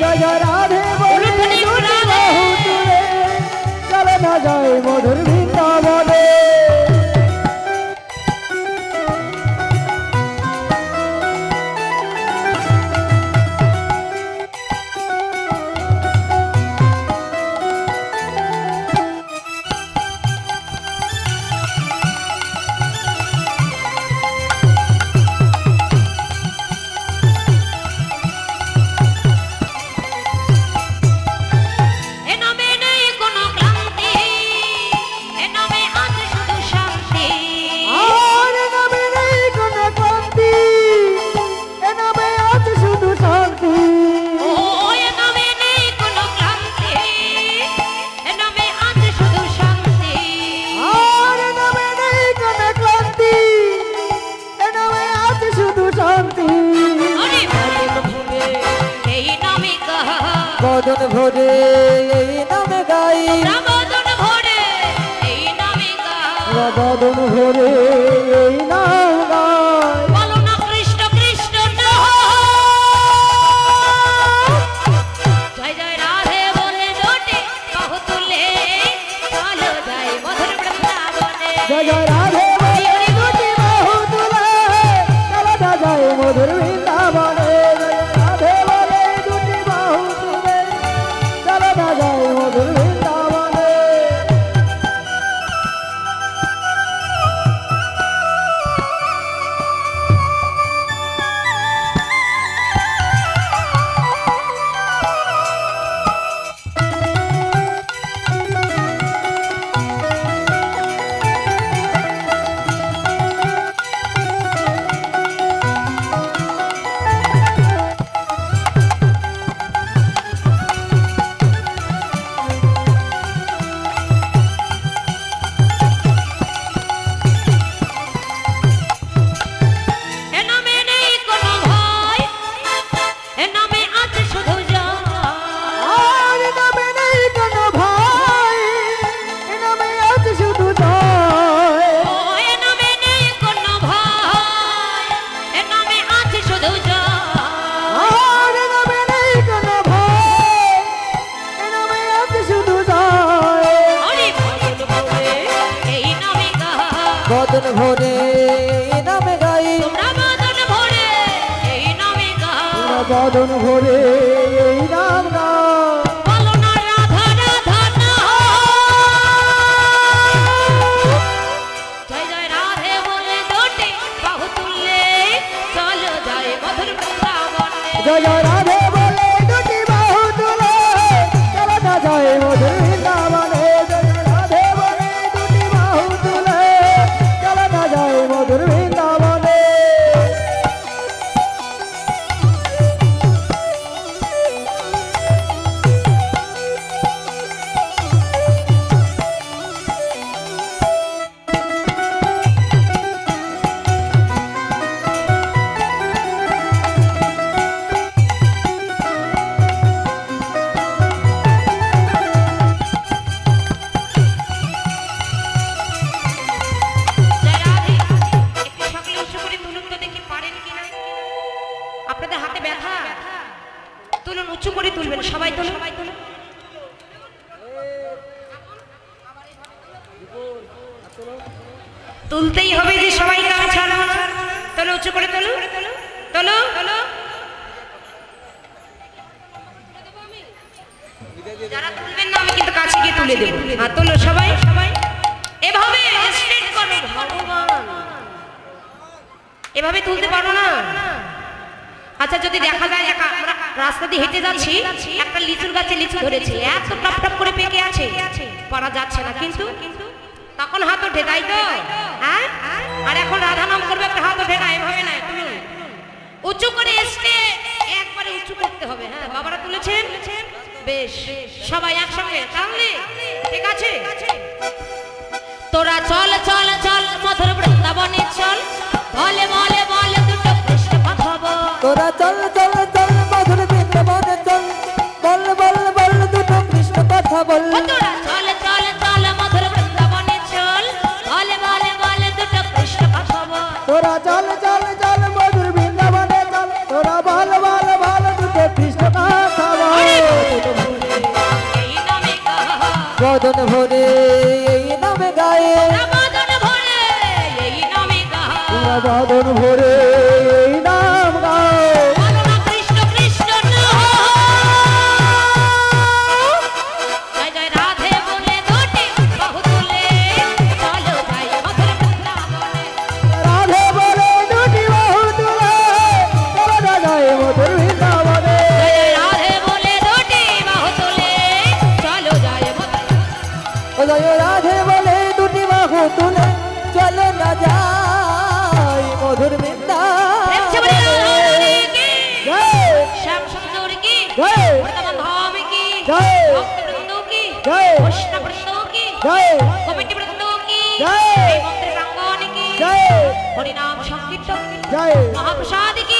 জয় জয় বদন ভরে এই নামে গাই। বদন ভরে এই নামে গাই। বদন ভরে এই নাম বদন ভরে এই রাধা। না জয় জয় তুলতেই হবে যে সবাই কাজ ছাড়া। তোলো, উঁচু করে তোলো। তোলো। যারা তুলবেন না, আমি কিন্তু কাছে গিয়ে তুলে দেবো। আর তোলো সবাই। সবাই এভাবে করো। এভাবে তুলতে পারো না। আচ্ছা যদি দেখা যায় একা, আমরা রাস্তা দিয়ে হেঁটে যাচ্ছি, একটা লিচুর গাছে লিচু ধরেছে। এত টপ টপ করে পেকে আছে। পারা যাচ্ছে না কিন্তু। তখন হাত ওঠে তাই তো? হ্যাঁ? আর এখন রাধা নাম করবে একটা হাত ওঠে না এভাবে না তুমি উঁচু করে এসে একবারে উঁচু করতে হবে হ্যাঁ বাবারা তুলেছেন? বেশ সবাই একসঙ্গে তাহলে? ঠিক আছে? তোরা চল চল চল মধুর বৃন্দাবনে চল। বলে বলে বলে দুটো কৃষ্ণ কথা তোরা চল চল চল মধুর বৃন্দাবনে চল। বল বল বল দুটো কৃষ্ণ কথা বল। চল চল চল মধুর বৃন্দাবনে চল। তোরা ভরে এই নামে গায়ে। বদন ভরে এই নামে গায়ে বদন ভরে এই শ্যাম সুন্দর কি? জয়। ভগবান কি? জয়। ভক্তবৃন্দ কি? জয়। কৃষ্ণবৃন্দ কি? জয়। কমিটিবৃন্দ কি? জয়। মন্ত্রী প্রাঙ্গণ কি? জয়। হরিনাম সংকীর্তন জয়। মহাপ্রসাদ কি?